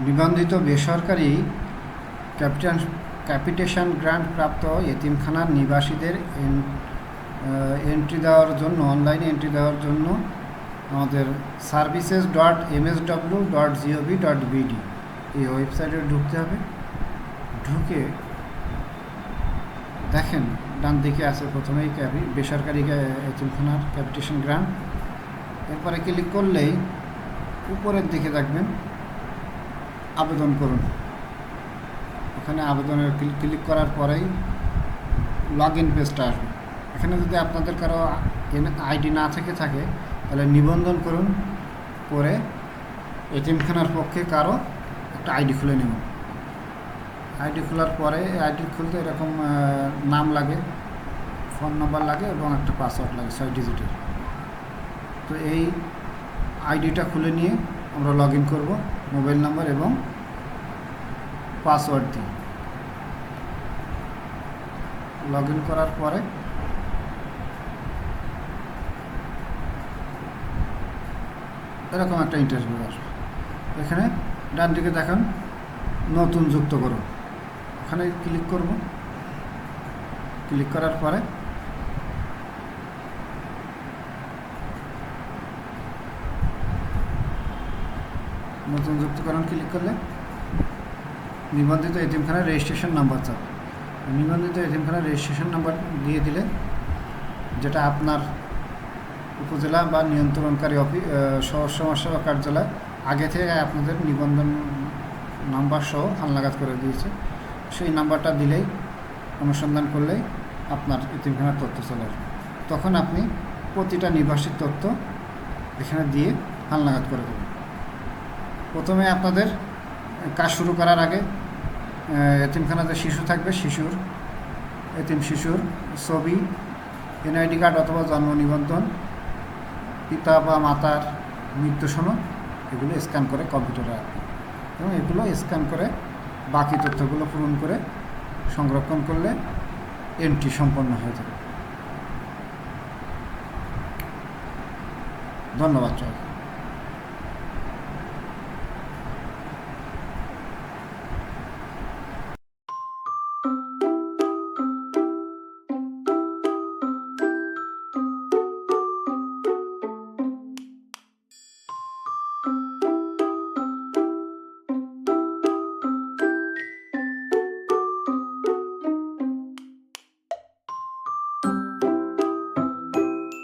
নিবন্ধিত বেসরকারি ক্যাপিটান capitation grant প্রাপ্ত এতিমখানার নিবাসীদের এন- এন্ট্রি দেওয়ার জন্য অনলাইনে এন্ট্রি দেওয়ার জন্য আমাদের services dot MSW dot GOV dot BD এই ওয়েবসাইটে ঢুকতে হবে। ঢুকে দেখেন, ডান দিকে আছে প্রথমেই ক্যাপি বেসরকারি এতিমখানার ক্যাপিটেশন গ্রান্ট এরপরে ক্লিক করলেই উপরের দিকে দেখবেন। আবেদন করুন। ওখানে আবেদনের ক্লিক ক্লিক করার পরেই লগ ইন পেজটা আসবে। এখানে যদি আপনাদের কারও আইডি না থেকে থাকে, তাহলে নিবন্ধন করুন, করে এটিএমখানার পক্ষে কারও একটা আইডি খুলে নেবেন আইডি খোলার পরে, আইডি খুলতে এরকম নাম লাগে, ফোন নাম্বার লাগে এবং একটা পাসওয়ার্ড লাগে, ছয় ডিজিটের। তো এই আইডিটা খুলে নিয়ে আমরা লগ ইন করব, মোবাইল নাম্বার এবং পাসওয়ার্ড দিয়ে লগ করার পরে এরকম একটা ইন্টারভিউ আসবে। এখানে ডান দিকে দেখেন, নতুন যুক্ত করুন ওখানে ক্লিক করব। ক্লিক করার পরে নতুন যুক্তকরণ ক্লিক করলে নিবন্ধিত এতিমখানার রেজিস্ট্রেশন নাম্বার চাপ নিবন্ধিত এতিমখানার রেজিস্ট্রেশন নাম্বার দিয়ে দিলে যেটা আপনার উপজেলা বা নিয়ন্ত্রণকারী অফিস সমাজসেবা কার্যালয় আগে থেকে আপনাদের নিবন্ধন নাম্বার সহ হালনাগাদ করে দিয়েছে। সেই নাম্বারটা দিলেই অনুসন্ধান করলেই আপনার ইতিমখানার তথ্য চলে আসবে। তখন আপনি প্রতিটা নিবাসীর তথ্য এখানে দিয়ে হালনাগাদ করে দেবেন। প্রথমে আপনাদের কাজ শুরু করার আগে এতিমখানাতে শিশু থাকবে, শিশুর, এতিম শিশুর ছবি, এনআইডি কার্ড অথবা জন্ম নিবন্ধন, পিতা বা মাতার মৃত্যু সনদ এগুলো স্ক্যান করে কম্পিউটারে রাখবে। এবং এগুলো স্ক্যান করে বাকি তথ্যগুলো পূরণ করে সংরক্ষণ করলে এন্ট্রি সম্পন্ন হয়ে যাবে। ধন্যবাদ সবাইকে